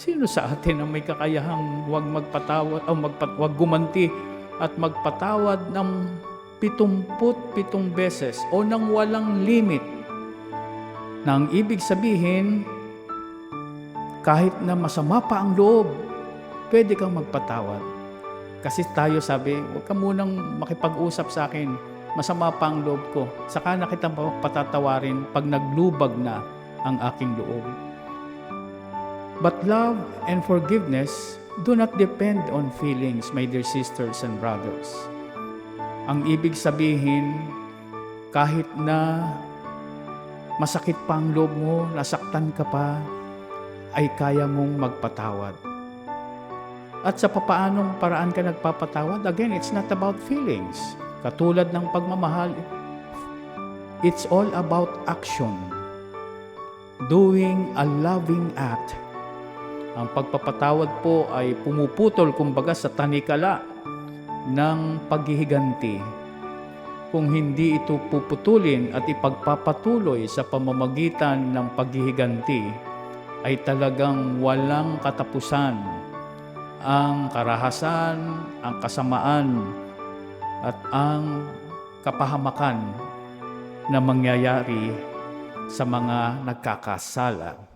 Sino sa atin ang may kakayahang huwag magpatawad o magpat, huwag gumanti at magpatawad ng pitumput pitong beses o ng walang limit? Na ang ibig sabihin, kahit na masama pa ang loob, pwede kang magpatawad. Kasi tayo sabi, huwag ka munang makipag-usap sa akin. Masama pa ang loob ko. Saka na kita patatawarin pag naglubag na ang aking loob. But love and forgiveness do not depend on feelings, my dear sisters and brothers. Ang ibig sabihin, kahit na masakit pa ang loob mo, nasaktan ka pa, ay kaya mong magpatawad. At sa papaanong paraan ka nagpapatawad, again, it's not about feelings. Katulad ng pagmamahal, it's all about action. Doing a loving act. Ang pagpapatawad po ay pumuputol kumbaga sa tanikala ng paghihiganti. Kung hindi ito puputulin at ipagpapatuloy sa pamamagitan ng paghihiganti, ay talagang walang katapusan ang karahasan, ang kasamaan, at ang kapahamakan na mangyayari sa mga nagkakasala.